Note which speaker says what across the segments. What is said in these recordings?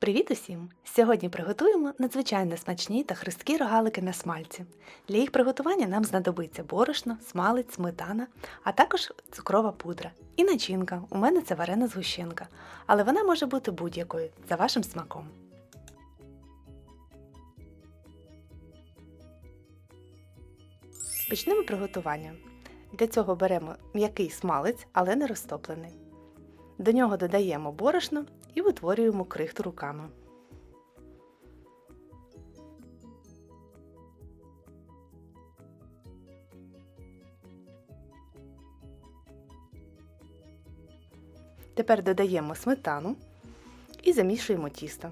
Speaker 1: Привіт усім! Сьогодні приготуємо надзвичайно смачні та хрусткі рогалики на смальці. Для їх приготування нам знадобиться борошно, смалець, сметана, а також цукрова пудра. І начинка. У мене це варена згущенка, але вона може бути будь-якою за вашим смаком. Почнемо приготування. Для цього беремо м'який смалець, але не розтоплений. До нього додаємо борошно і витворюємо крихту руками. Тепер додаємо сметану і замішуємо тісто.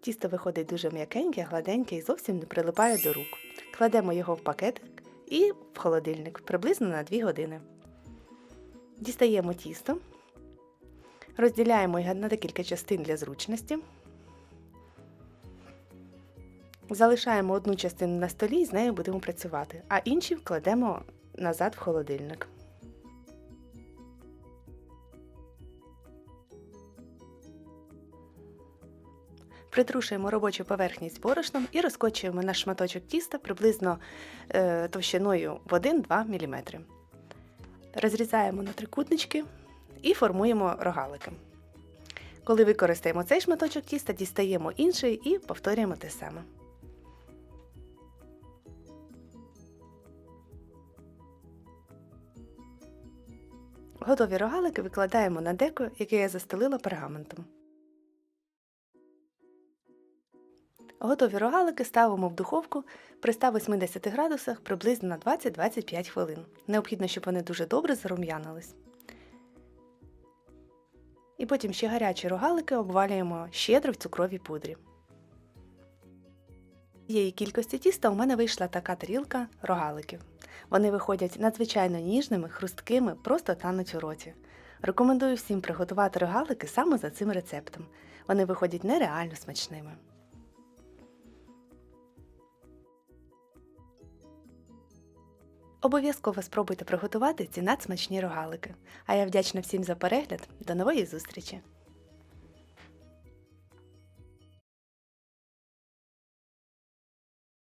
Speaker 1: Тісто виходить дуже м'якеньке, гладеньке і зовсім не прилипає до рук. Кладемо його в пакетик і в холодильник приблизно на 2 години. Дістаємо тісто, розділяємо його на декілька частин для зручності. Залишаємо одну частину на столі і з нею будемо працювати, а інші вкладемо назад в холодильник. Притрушуємо робочу поверхність борошном і розкочуємо наш шматочок тіста приблизно е, товщиною в 1-2 мм. Розрізаємо на трикутнички і формуємо рогалики. Коли використаємо цей шматочок тіста, дістаємо інший і повторюємо те саме. Готові рогалики викладаємо на деко, яке я застелила пергаментом. Готові рогалики ставимо в духовку при 180 градусах приблизно на 20-25 хвилин. Необхідно, щоб вони дуже добре зарум'янились. І потім ще гарячі рогалики обвалюємо щедро в цукровій пудрі. Цієї кількості тіста у мене вийшла така тарілка рогаликів. Вони виходять надзвичайно ніжними, хрусткими, просто тануть у роті. Рекомендую всім приготувати рогалики саме за цим рецептом. Вони виходять нереально смачними. Обов'язково спробуйте приготувати ці надсмачні рогалики. А я вдячна всім за перегляд. До нової зустрічі!